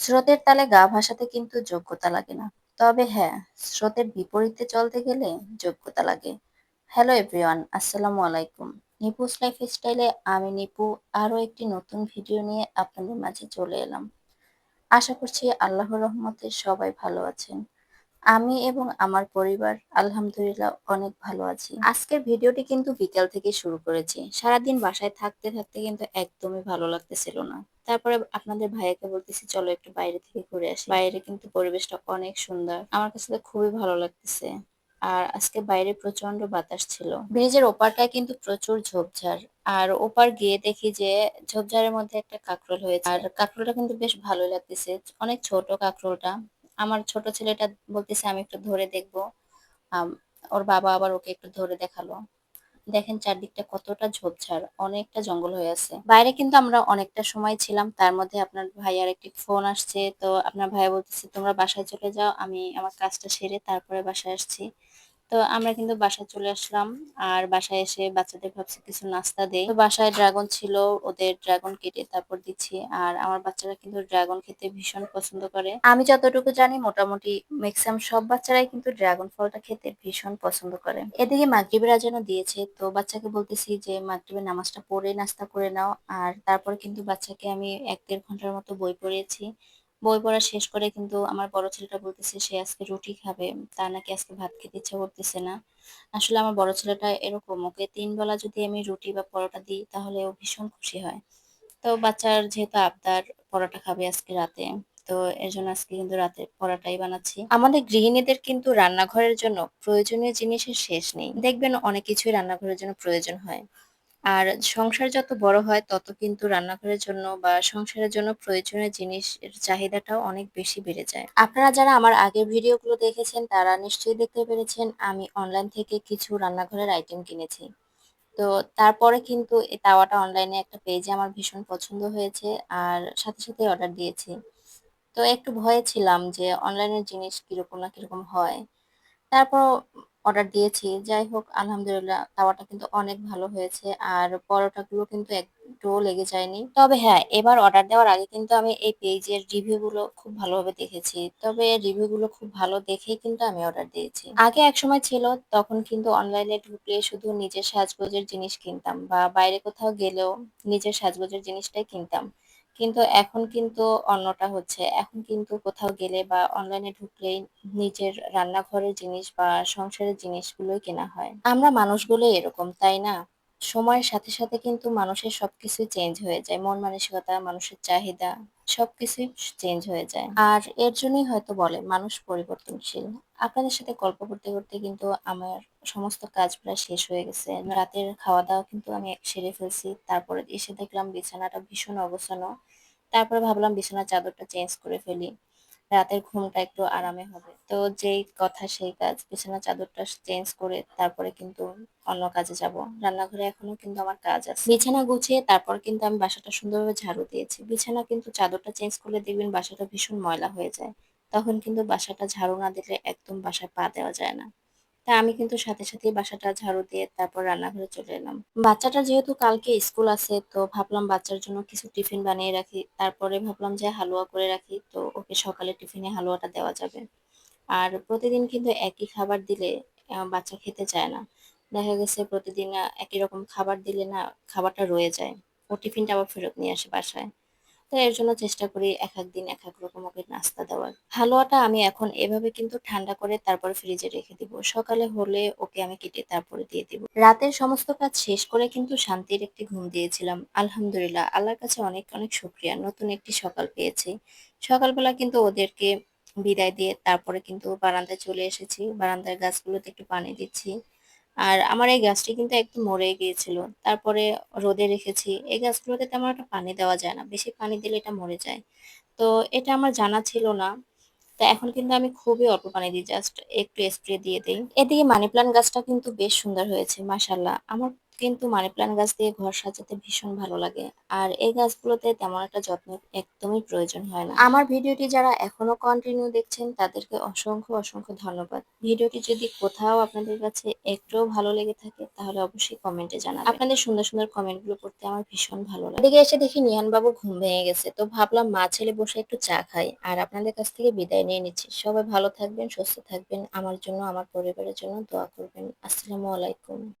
স্রোতের তালে গা ভাসাতে কিন্তু যোগ্যতা লাগে না। তবে হ্যাঁ স্রোতের বিপরীতে চলতে গেলে যোগ্যতা লাগে। হ্যালো এভরিওয়ান, আসসালামু আলাইকুম। নিপুস লাইফ স্টাইলে আমি নিপু, আরও একটি নতুন ভিডিও নিয়ে আপনাদের মাঝে চলে এলাম। আশা করছি আল্লাহর রহমতে সবাই ভালো আছেন। আমি এবং আমার পরিবার আলহামদুলিল্লাহ অনেক ভালো আছি। আজকের ভিডিওটি কিন্তু বিকেল থেকে শুরু করেছি। সারাদিন বাসায় থাকতে থাকতে কিন্তু একদমই ভালো লাগতেছিল না। তারপরে আপনাদের ভাইয়াকে বলতেছি, চলো একটু বাইরে থেকে ঘুরে আসি। বাইরে কিন্তু পরিবেশটা অনেক সুন্দর। আমার কাছে তো খুবই ভালো লাগতেছে। আর আজকে বাইরে প্রচণ্ড বাতাস ছিল। ব্রিজের ওপারটায় কিন্তু প্রচুর ঝোপঝাড়। আর ওপার গিয়ে দেখি যে ঝোপঝাড়ের মধ্যে একটা কাঁকরোল হয়েছে। আর কাঁকরোলটা কিন্তু বেশ ভালো লাগতেছে। অনেক ছোট কাঁকরোলটা। আমার ছোট ছেলেটা বলতেছে, আমি একটু ধরে দেখব। ওর বাবা আবার ওকে একটু ধরে দেখাল। দেখেন চারদিকটা কতটা ঝোপঝাড়, অনেকটা জঙ্গল হয়ে আছে। বাইরে কিন্তু আমরা অনেকটা সময় ছিলাম, তার মধ্যে আপনার ভাই আর একটি ফোন আসছে, তো আপনার ভাইয়া বলতেছে, তোমরা বাসায় চলে যাও, আমি আমার কাজটা সেরে তারপরে বাসায় আসছি। তো আমরা কিন্তু বাসায় চলে আসলাম। আর বাসায় এসে বাচ্চাদের ভাবছি কিছু নাস্তা দেই। তো বাসায় ড্রাগন ছিল, ওদের ড্রাগন কেটে তারপর দিচ্ছি। আর আমার বাচ্চারা কিন্তু ড্রাগন খেতে ভীষণ পছন্দ করে। আমি যতটুকু জানি, মোটামুটি ম্যাক্সিমাম সব বাচ্চারাই কিন্তু ড্রাগন ফলটা খেতে ভীষণ পছন্দ করে। এদিকে মাগরিবের আজানও দিয়েছে। তো বাচ্চাকে বলতেছি যে, মাগরিবের নামাজটা পড়ে নাস্তা করে নাও। আর তারপর কিন্তু বাচ্চাকে আমি এক দেড় ঘণ্টার মতো বই পড়িয়েছি। বই পড়া শেষ করে কিন্তু আমার বড় ছেলেটা বলতেছে, সে আজকে রুটি খাবে, তা নাকি আজকে ভাত খেতে ইচ্ছা করতেছে না। আসলে আমার বড় ছেলেটা এরকম, ওকে তিন বেলা যদি আমি রুটি বা পরোটা দিই, তাহলে ও ভীষণ খুশি হয়। তো বাচ্চার যেহেতু আবদার, পরোটা খাবে আজকে রাতে, তো এর জন্য আজকে কিন্তু রাতে পরোটাই বানাচ্ছি। আমাদের গৃহিণীদের কিন্তু রান্নাঘরের জন্য প্রয়োজনীয় জিনিসের শেষ নেই। দেখবেন অনেক কিছুই রান্নাঘরের জন্য প্রয়োজন হয়। আর সংসার যত বড় হয়, তত কিন্তু রান্নাঘরের জন্য বা সংসারের জন্য প্রয়োজনীয় জিনিসের চাহিদাটাও অনেক বেশি বেড়ে যায়। আপনারা যারা আমার আগের ভিডিওগুলো দেখেছেন, তারা নিশ্চয়ই দেখতে পেরেছেন, আমি অনলাইন থেকে কিছু রান্নাঘরের আইটেম কিনেছি। তো তারপরে কিন্তু এই তাওয়াটা অনলাইনে একটা পেজে আমার ভীষণ পছন্দ হয়েছে আর সাথে সাথে অর্ডার দিয়েছি। তো একটু ভয়ে ছিলাম যে অনলাইনের জিনিস কীরকম না কীরকম হয়। তারপর অর্ডার দিয়েছি। যাই হোক আলহামদুলিল্লাহ, তাওয়াটা কিন্তু অনেক ভালো হয়েছে। আর পরোটাগুলো কিন্তু একটুও লেগে যায়নি। তবে হ্যাঁ এবার অর্ডার দেওয়ার আগে কিন্তু আমি এই পেজের রিভিউগুলো খুব ভালোভাবে দেখেছি। তবে রিভিউগুলো খুব ভালো দেখেই কিন্তু আমি অর্ডার দিয়েছি। আগে এক সময় ছিল, তখন কিন্তু অনলাইনে ঢুকলে শুধু নিজের সাজগোজের জিনিস কিনতাম বা বাইরে কোথাও গেলেও নিজের সাজগোজের জিনিসটাই কিনতাম। কিন্তু এখন কিন্তু অন্যটা হচ্ছে। এখন কিন্তু কোথাও গেলে বা অনলাইনে ঢুকলেই নিজের রান্নাঘরের জিনিস বা সংসারের জিনিসগুলোই কেনা হয়। আমরা মানুষগুলো এরকম, তাই না? সময়ের সাথে সাথে কিন্তু মানুষের সবকিছু চেঞ্জ হয়ে যায়। মন মানসিকতা, মানুষের চাহিদা সবকিছুই চেঞ্জ হয়ে যায়। আর এর জন্যই হয়তো বলে মানুষ পরিবর্তনশীল। আপনাদের সাথে গল্প করতে করতে কিন্তু আমার সমস্ত কাজ প্রায় শেষ হয়ে গেছে। রাতের খাওয়া দাওয়া কিন্তু আমি সেরে ফেলছি। তারপরে এসে দেখলাম বিছানাটা ভীষণ অবসানো তারপরে ভাবলাম বিছানার চাদরটা চেঞ্জ করে ফেলি। রাতের ঘুমটা একটু আরামে হবে। তো যেই কথা সেই কাজ, বিছানা চাদরটা চেঞ্জ করে তারপরে কিন্তু অন্য কাজে যাব। রান্নাঘরে এখনও কিন্তু আমার কাজ আছে। বিছানা গুছিয়ে তারপর কিন্তু আমি বাসাটা সুন্দরভাবে ঝাড়ু দিয়েছি। বিছানা কিন্তু চাদরটা চেঞ্জ করলে দেখবেন বাসাটা ভীষণ ময়লা হয়ে যায়। তখন কিন্তু বাসাটা ঝাড়ু না দিলে একদম বাসায় পা দেওয়া যায় না। তা আমি কিন্তু সাথে সাথেই বাসাটা ঝাড়ু দিয়ে তারপর রান্নাঘরে চলে এলাম। বাচ্চাটা যেহেতু কালকে স্কুল আছে, তো ভাবলাম বাচ্চার জন্য কিছু টিফিন বানিয়ে রাখি। তারপরে ভাবলাম যে হালুয়া করে রাখি, তো ওকে সকালে টিফিনে হালুয়াটা দেওয়া যাবে। আর প্রতিদিন কিন্তু একই খাবার দিলে বাচ্চা খেতে চায় না। দেখা গেছে প্রতিদিন একই রকম খাবার দিলে না খাবারটা রয়ে যায়। ও টিফিনটা আবার ফেরত নিয়ে আসে বাসায়। তো এর জন্য চেষ্টা করি এক এক দিন, এক এক রকম ওকে নাস্তা দেওয়ার। হালুয়াটা আমি এখন এভাবে কিন্তু ঠান্ডা করে তারপরে ফ্রিজে রেখে দিব। সকালে হলে ওকে আমি কেটে তারপরে দিয়ে দিব। রাতের সমস্ত কাজ শেষ করে কিন্তু শান্তির একটি ঘুম দিয়েছিলাম। আলহামদুলিল্লাহ, আল্লাহর কাছে অনেক অনেক শুক্রিয়া। নতুন একটি সকাল পেয়েছি। সকালবেলা কিন্তু ওদেরকে বিদায় দিয়ে তারপরে কিন্তু বারান্দায় চলে এসেছি। বারান্দার গাছগুলোতে একটু পানি দিচ্ছি। আর আমার এই গাছটি কিন্তু একদম মরে গিয়েছিল। তারপরে রোদে রেখেছি। এই গাছগুলোতে তেমন একটা পানি দেওয়া যায় না। বেশি পানি দিলে এটা মরে যায়। তো এটা আমার জানা ছিল না। তো এখন কিন্তু আমি খুবই অল্প পানি দিই জাস্ট একটু স্প্রে দিয়ে দিই। এদিকে মানি প্লান্ট গাছটা কিন্তু বেশ সুন্দর হয়েছে মাসাল্লাহ আমার কিন্তু মানি প্ল্যান্ট গাছ দিয়ে ঘর সাজাতে ভীষণ ভালো লাগে। আর এই গাছগুলোতে তেমন একটা যত্ন একদমই প্রয়োজন হয় না। আমার ভিডিওটি যারা এখনও কন্টিনিউ দেখছেন, তাদেরকে অসংখ্য অসংখ্য ধন্যবাদ। ভিডিওটি যদি কোথাও আপনাদের কাছে একটুও ভালো লেগে থাকে, তাহলে অবশ্যই কমেন্টে জানাবেন। আপনাদের সুন্দর সুন্দর কমেন্টগুলো পড়তে আমার ভীষণ ভালো লাগে। এদিকে এসে দেখি নিহান বাবু ঘুম ভেঙে গেছে। তো ভাবলাম মা ছেলে বসে একটু চা খাই। আর আপনাদের কাছ থেকে বিদায় নিয়ে নিচ্ছি। সবাই ভালো থাকবেন, সুস্থ থাকবেন। আমার জন্য, আমার পরিবারের জন্য দোয়া করবেন। আসসালামু আলাইকুম।